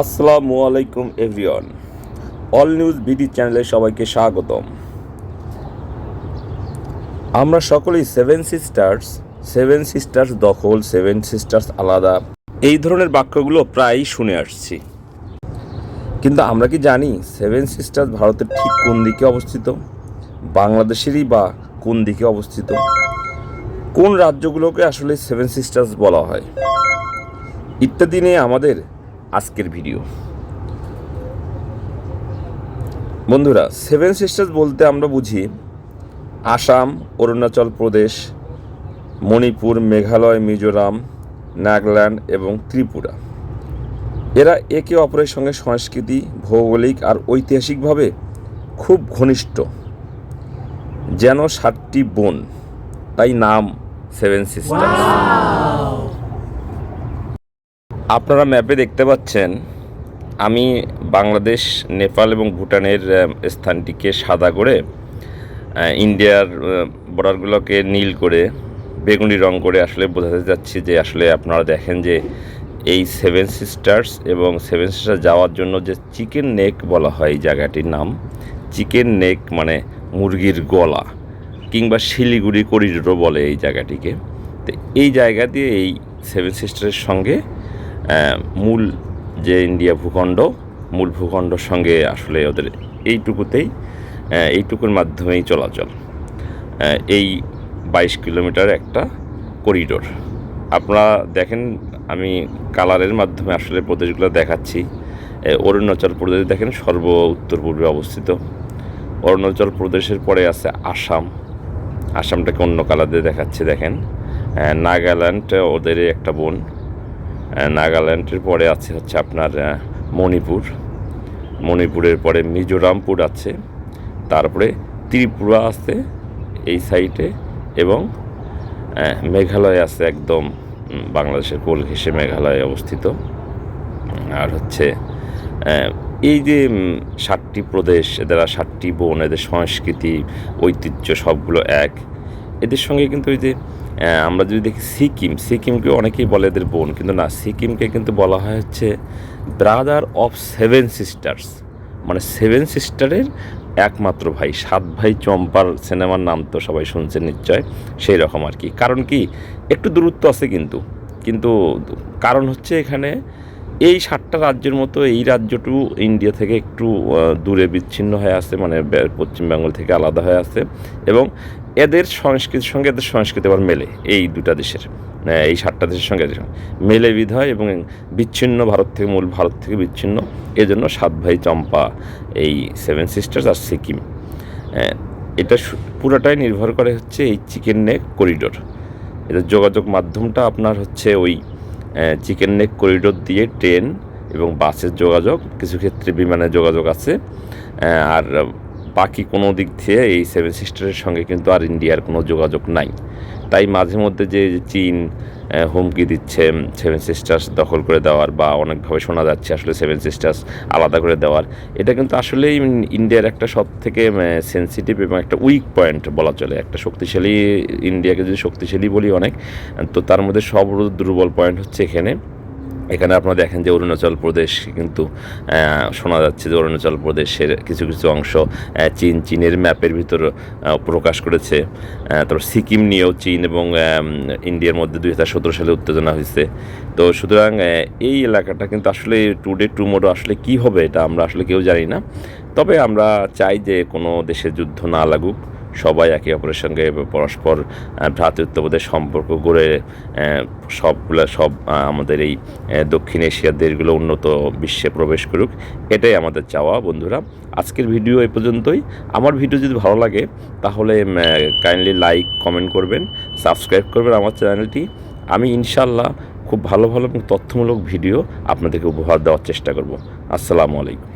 আসসালামু আলাইকুম, everyone. All news BD চ্যানেলে সবাইকে স্বাগতম। আমরা সকলেই সেভেন সিস্টার্স সেভেন সিস্টার্স দখল সেভেন সিস্টার্স আলাদা। এই ধরনের বাক্যগুলো প্রায়ই শুনে আসছি। কিন্তু আমরা কি জানি সেভেন সিস্টার্স ভারতের ঠিক কোন দিকে অবস্থিত? বাংলাদেশেরই বা কোন দিকে অবস্থিত? কোন রাজ্যগুলোকে আসলে সেভেন সিস্টার্স বলা হয়? ইত্যাদি নিয়ে আমাদের আজকের ভিডিও। বন্ধুরা সেভেন সিস্টার্স বলতে আমরা বুঝি আসাম, অরুণাচল প্রদেশ, মণিপুর, মেঘালয়, মিজোরাম, নাগাল্যান্ড এবং ত্রিপুরা। এরা একে অপরের সঙ্গে সংস্কৃতি, ভৌগোলিক আর ঐতিহাসিকভাবে খুব ঘনিষ্ঠ। যেন সাতটি বোন, তাই নাম সেভেন সিস্টার্স আপনারা ম্যাপে দেখতে পাচ্ছেন, আমি বাংলাদেশ, নেপাল এবং ভুটানের স্থানটিকে সাদা করে ইন্ডিয়ার বর্ডারগুলোকে নীল করে, বেগুনি রং করে আসলে বোঝাতে যাচ্ছি যে আসলে আপনারা দেখেন যে এই সেভেন সিস্টার্স এবং সেভেন সিস্টার যাওয়ার জন্য যে চিকেন নেক বলা হয় এই জায়গাটির নাম চিকেন নেক মানে মুরগির গলা কিংবা শিলিগুড়ি করিডোরও বলে এই জায়গাটিকে। তো এই জায়গা দিয়ে এই সেভেন সিস্টারের সঙ্গে মূল যে ইন্ডিয়া ভূখণ্ড, মূল ভূখণ্ডর সঙ্গে আসলে ওদের এইটুকুতেই এইটুকুর মাধ্যমেই চলাচল। এই বাইশ কিলোমিটার একটা করিডোর। আপনারা দেখেন, আমি কালারের মাধ্যমে আসলে প্রদেশগুলো দেখাচ্ছি। অরুণাচল প্রদেশ দেখেন, সর্ব উত্তর পূর্বে অবস্থিত। অরুণাচল প্রদেশের পরে আছে আসাম। আসামটাকে অন্য কালার দিয়ে দেখাচ্ছি, দেখেন। নাগাল্যান্ড ওদেরই একটা বোন। নাগাল্যান্ডের পরে আছে হচ্ছে আপনার মণিপুর। মণিপুরের পরে মিজোরামপুর আছে। তারপরে ত্রিপুরা আছে এই সাইডে এবং মেঘালয় আছে একদম বাংলাদেশের কোল ঘেঁষে মেঘালয়ে অবস্থিত। আর হচ্ছে এই যে সাতটি প্রদেশ, এদের সাতটি বোন, এদের সংস্কৃতি, ঐতিহ্য সবগুলো এক। এদের সঙ্গে কিন্তু ওই যে আমরা যদি দেখি সিকিম, সিকিমকে অনেকেই বলে এদের বোন, কিন্তু না, সিকিমকে কিন্তু বলা হয় হচ্ছে ব্রাদার অফ সেভেন সিস্টার্স মানে সেভেন সিস্টারের একমাত্র ভাই, সাত ভাই চম্পার সিনেমার নাম তো সবাই শুনছে নিশ্চয়, সেই রকম আর কি। কারণ কি, একটু দূরত্ব আছে কিন্তু কিন্তু কারণ হচ্ছে এখানে এই সাতটা রাজ্যের মতো এই রাজ্যটু ইন্ডিয়া থেকে একটু দূরে বিচ্ছিন্ন হয়ে আছে মানে পশ্চিমবঙ্গ থেকে আলাদা হয়ে আছে এবং এদের সংস্কৃতির সঙ্গে এদের সংস্কৃতি আবার মেলে এই দুটা দেশের এই সাতটা দেশের সঙ্গে মেলে বিধায় এবং বিচ্ছিন্ন ভারত থেকে মূল ভারত থেকে বিচ্ছিন্ন। এজন্য সাত ভাই চম্পা এই সেভেন সিস্টার্স আর সিকিম। আহ, এটা পুরোটাই নির্ভর করে হচ্ছে এই চিকেন নেক করিডোর এদের যোগাযোগ মাধ্যমটা আপনার হচ্ছে ওই চিকেন নেক করিডোর দিয়ে ট্রেন এবং বাসের যোগাযোগ কিছু ক্ষেত্রে বিমানের যোগাযোগ আছে। আর বাকি কোনো দিক থেকে এই সেভেন সিস্টারের সঙ্গে কিন্তু আর ইন্ডিয়ার কোনো যোগাযোগ নাই। তাই মাঝে মধ্যে যে যে চীন হুমকি দিচ্ছে সেভেন সিস্টার্স দখল করে দেওয়ার বা অনেকভাবে শোনা যাচ্ছে আসলে সেভেন সিস্টার্স আলাদা করে দেওয়ার, এটা কিন্তু আসলেই ইন্ডিয়ার একটা সব থেকে সেন্সিটিভ এবং একটা উইক পয়েন্ট বলা চলে। একটা শক্তিশালী, ইন্ডিয়াকে যদি শক্তিশালী বলি অনেক, তো তার মধ্যে সব দুর্বল পয়েন্ট হচ্ছে এখানে। এখানে আপনারা দেখেন যে অরুণাচল প্রদেশ কিন্তু শোনা যাচ্ছে যে অরুণাচল প্রদেশের কিছু কিছু অংশ চীন, চীনের ম্যাপের ভিতর প্রকাশ করেছে। তারপর সিকিম নিয়েও চীন এবং ইন্ডিয়ার মধ্যে দুই হাজার সতেরো সালে উত্তেজনা হয়েছে। তো সুতরাং এই এলাকাটা কিন্তু আসলে টুডে টুমোরো আসলে কি হবে এটা আমরা আসলে কেউ জানি না। তবে আমরা চাই যে কোনো দেশে যুদ্ধ না লাগুক। সবাই একে অপরের সঙ্গে পরস্পর ভ্রাতৃত্ববোধের সম্পর্ক গড়ে সবগুলা, সব আমাদের এই দক্ষিণ এশিয়ার দেশগুলো উন্নত বিশ্বে প্রবেশ করুক। এটাই আমাদের চাওয়া বন্ধুরা। আজকের ভিডিও এ পর্যন্তই। আমার ভিডিও যদি ভালো লাগে, তাহলে কাইন্ডলি লাইক কমেন্ট করবেন সাবস্ক্রাইব করবেন আমার চ্যানেলটি। আমি ইনশাল্লাহ খুব ভালো ভালো এবং তথ্যমূলক ভিডিও আপনাদেরকে উপহার দেওয়ার চেষ্টা করব। আসসালামু আলাইকুম।